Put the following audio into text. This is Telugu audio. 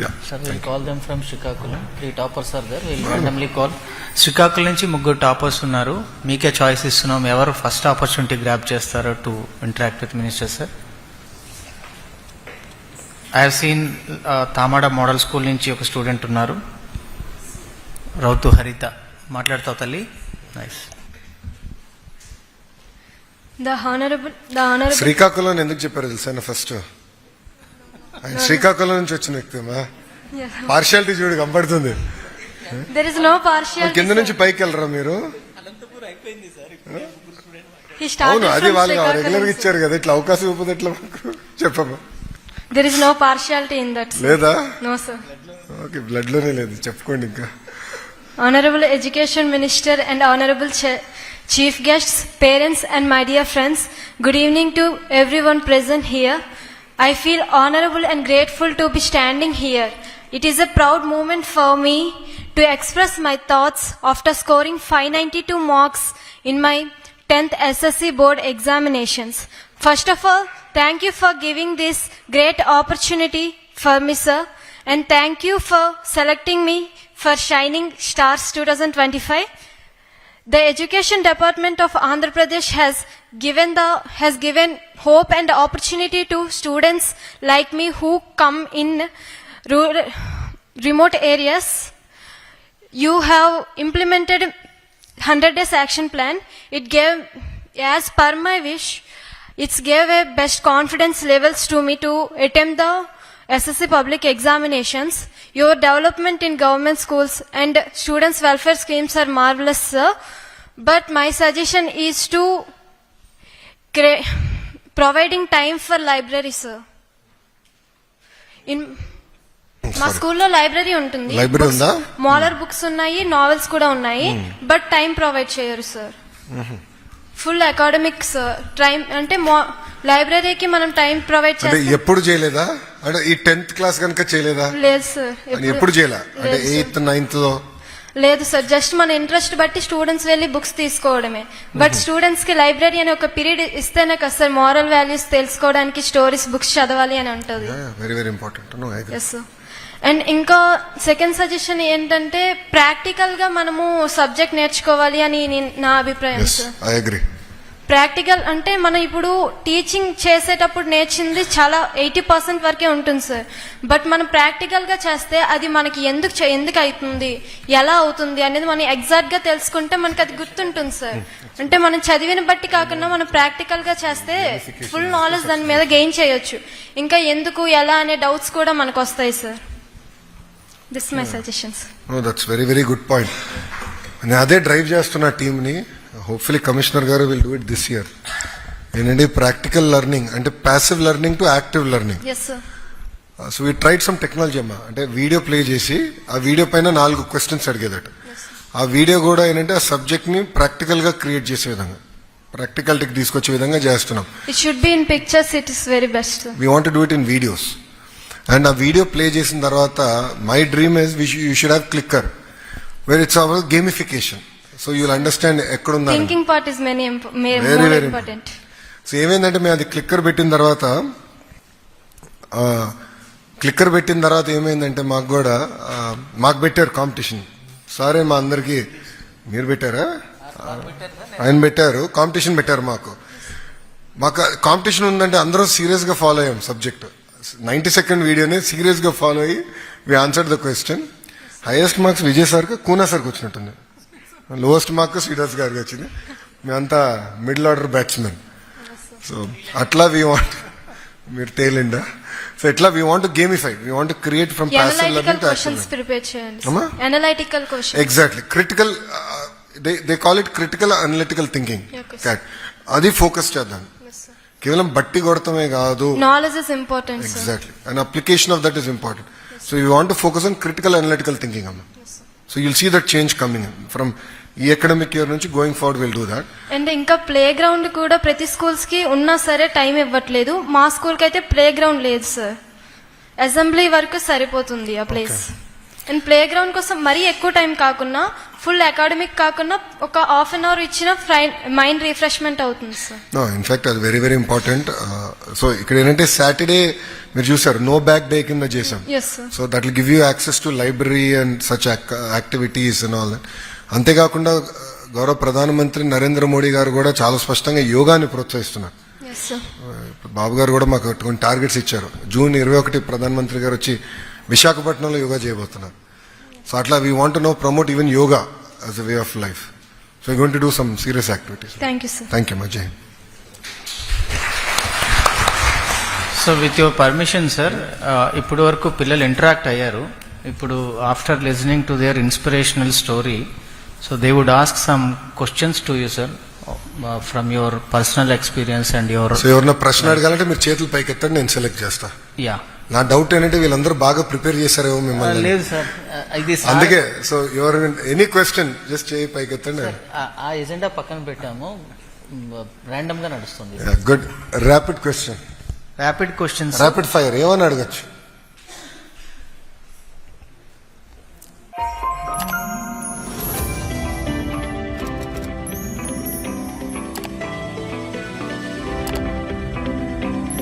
Yeah. Sir, we'll call them from Srikakulam. Three toppers are there. We'll randomly call. Srikakulam నుంచి ముగ్గురు టాపర్స్ ఉన్నారు. మీకే చాయిస్ ఇస్తున్నాం. ఎవరు ఫస్ట్ ఆపర్చునిటీ గ్రాప్ చేస్తారో to interact with minister sir I have seen Tamada model school నుంచి ఒక స్టూడెంట్ ఉన్నారు. రౌతు హరిత. మాట్లాడతావు తల్లి. Nice The Honorable, the Honorable, Srikakulam ఎందుకు చెప్పారు తెలుసా? ఫస్ట్ ఆయన శ్రీకాకుళం నుంచి వచ్చిన వ్యక్తి పార్షియాలిటీ చూడు కనబడుతుంది కింద నుంచి పైకి వెళ్ళరా మీరు? అవును అది వాళ్ళు రెగ్యులర్గా ఇచ్చారు కదా ఇట్లా అవకాశం ఇవ్వదు ఎట్లా చెప్పమ్మా. There is no partiality in that లేదా? నో సార్ ఓకే బ్లడ్లోనే లేదు చెప్పుకోండి ఇంకా. Honourable education minister and honourable chief guests parents and my dear friends good evening to everyone present here I feel honorable and grateful to be standing here. It is a proud moment for me to express my thoughts after scoring 592 marks in my 10th SSC board examinations. First of all, thank you for giving this great opportunity for me, sir, and thank you for selecting me for Shining Stars 2025. The Education Department of Andhra Pradesh has given the has given hope and opportunity to students like me who come in remote areas. You have implemented 100 days action plan. It gave, as per my wish, it gave a best confidence levels to me to attempt the SSC public examinations. Your development in government schools and students welfare schemes are marvelous, sir. But my suggestion is to cre- providing time for library, sir. In మా స్కూల్లో లైబ్రరీ ఉంటుంది. Library ఉందా? మోడల్ బుక్స్ ఉన్నాయి నావెల్స్ కూడా ఉన్నాయి బట్ టైం ప్రొవైడ్ చేయరు sir full academic sir time అంటే లైబ్రరీకి మనం టైం ప్రొవైడ్ చేస్తాం. ఎప్పుడు చేయలేదా? అంటే ఈ టెన్త్ క్లాస్ కనుక చేయలేదా? లేదు సార్ ఎప్పుడు చేయలే? అంటే. ఎయిత్ నైన్త్ లేదు సార్ జస్ట్ మన ఇంట్రెస్ట్ బట్టి స్టూడెంట్స్ వెళ్ళి బుక్స్ తీసుకోవడమే. బట్ స్టూడెంట్స్కి లైబ్రరీ అని ఒక పీరియడ్ ఇస్తేనే కదా సార్ మారల్ వాల్యూస్ తెలుసుకోవడానికి స్టోరీస్ బుక్స్ చదవాలి అని ఉంటుంది. Very very important yes and ఇంకా సెకండ్ సజెషన్ ఏంటంటే ప్రాక్టికల్గా మనము సబ్జెక్ట్ నేర్చుకోవాలి అని నా అభిప్రాయం సార్ ఐ అగ్రి ప్రాక్టికల్ అంటే మనం ఇప్పుడు టీచింగ్ చేసేటప్పుడు నేర్చింది చాలా ఎయిటీ పర్సెంట్ వరకే ఉంటుంది సార్. బట్ మనం ప్రాక్టికల్గా చేస్తే అది మనకి ఎందుకు ఎందుకు అవుతుంది ఎలా అవుతుంది అనేది మనం ఎగ్జాక్ట్గా తెలుసుకుంటే మనకి అది గుర్తుంటుంది సార్. అంటే మనం చదివిన బట్టి కాకుండా మనం ప్రాక్టికల్గా చేస్తే ఫుల్ నాలెడ్జ్ దాని మీద గెయిన్ చేయొచ్చు. ఇంకా ఎందుకు ఎలా అనే డౌట్స్ కూడా మనకు వస్తాయి sir. This my suggestions that's very very good point నేను అదే డ్రైవ్ చేస్తున్న టీంని హోప్ఫుల్లీ కమిషనర్ గారు will do it this year ఏంటంటే ప్రాక్టికల్ లెర్నింగ్ అంటే passive learning to active learning so we tried some technology అమ్మా. అంటే వీడియో ప్లే చేసి ఆ వీడియో పైన నాలుగు క్వశ్చన్స్ అడిగేదట. ఆ వీడియో కూడా ఏంటంటే ఆ సబ్జెక్ట్ని ప్రాక్టికల్గా క్రియేట్ చేసే విధంగా ప్రాక్టికాలిటీకి తీసుకొచ్చే విధంగా చేస్తున్నాం. It should be in pictures it is very best we want do it in videos and ఆ వీడియో ప్లే చేసిన తర్వాత my dream is you should have clicker where it's our gamification so you'll understand ఎక్కడుందా thinking part is many more very important so ఏమైందంటే మేము అది క్లిక్కర్ పెట్టిన తర్వాత క్లిక్కర్ పెట్టిన తర్వాత ఏమైందంటే మాకు కూడా మాకు పెట్టారు కాంపిటీషన్ సరే మా అందరికి మీరు పెట్టారా? ఆయన పెట్టారు కాంపిటీషన్ పెట్టారు మాకు. మాకు కాంపిటీషన్ ఉందంటే అందరం సీరియస్గా ఫాలో అయ్యాం సబ్జెక్ట్ నైన్టీ సెకండ్ వీడియోని సీరియస్గా ఫాలో అయ్యి we answer the question highest marks Vijay సార్కి కూనా సార్కి వచ్చినట్టుంది. లోయెస్ట్ మార్క్ శ్రీదాస్ గారికి వచ్చింది మేమంతా మిడిల్ ఆర్డర్ బ్యాట్స్మెన్ సో అట్లా వీ వాంట్ మీరు తేలిండా సో ఎట్లా we want gamify we want create from learning to? Analytical question exactly critical they they call it critical analytical thinking అది ఫోకస్ చేద్దాం. కేవలం బట్టి కొడతమే కాదు. Knowledge is important exactly and application of that is important so you want focus on critical analytical thinking అమ్మ. So you'll see that change coming from ఈ అకాడమిక్ ఇయర్ నుంచి going forward will do that and ఇంకా ప్లే గ్రౌండ్ కూడా ప్రతి స్కూల్స్కి ఉన్నా సరే టైం ఇవ్వట్లేదు. మా స్కూల్కి అయితే ప్లే గ్రౌండ్ లేదు సార్ అసెంబ్లీ వరకు సరిపోతుంది ఆ ప్లేస్ అండ్ ప్లే గ్రౌండ్ కోసం మరీ ఎక్కువ టైం కాకుండా ఫుల్ అకాడమిక్ కాకుండా ఒక హాఫ్ అన్ అవర్ ఇచ్చిన మైండ్ రిఫ్రెష్మెంట్ అవుతుంది సార్ ఇన్ఫాక్ట్ అది వెరీ వెరీ ఇంపార్టెంట్ సో ఇక్కడ ఏంటంటే సాటర్డే మీరు చూసారు నో బ్యాక్ డే కింద చేసాం so that will give you access to library and such activities and all అంతేకాకుండా uh, గౌరవ ప్రధానమంత్రి నరేంద్ర మోడీ గారు కూడా చాలా స్పష్టంగా యోగాని ప్రోత్సహిస్తున్నారు. ఇప్పుడు బాబు గారు కూడా మాకు కొన్ని టార్గెట్స్ ఇచ్చారు. జూన్ ఇరవై ఒకటి ప్రధానమంత్రి గారు వచ్చి విశాఖపట్నంలో యోగా చేయబోతున్నారు సో అట్లా we want no promote even yoga as a way of life so you gonna do some serious activities thank you sir thank you మజయ్ so with your permission sir ఇప్పటి వరకు పిల్లలు ఇంటరాక్ట్ అయ్యారు. ఇప్పుడు after listening to their inspirational story so they would ask some questions to you sir from your personal experience and your so ఎవరన్నా ప్రశ్న అడగాలంటే మీరు చేతులు పైకి ఎత్తండి నేను సెలెక్ట్ చేస్తా. యా నా డౌట్ ఏంటంటే వీళ్ళందరూ బాగా ప్రిపేర్ చేశారేమో మిమ్మల్ని. లేదు సార్. ఇది సార్. అందుకే సో ఎవరు ఎనీ క్వశ్చన్ జస్ట్ చేయి పైకి ఎత్తండి ఆ- ఆ ఎజెండా పక్కన పెట్టాము. ర్యాండమ్గా నడుస్తుంది. Good rapid question rapid questions rapid fire ఏమని అడగచ్చు?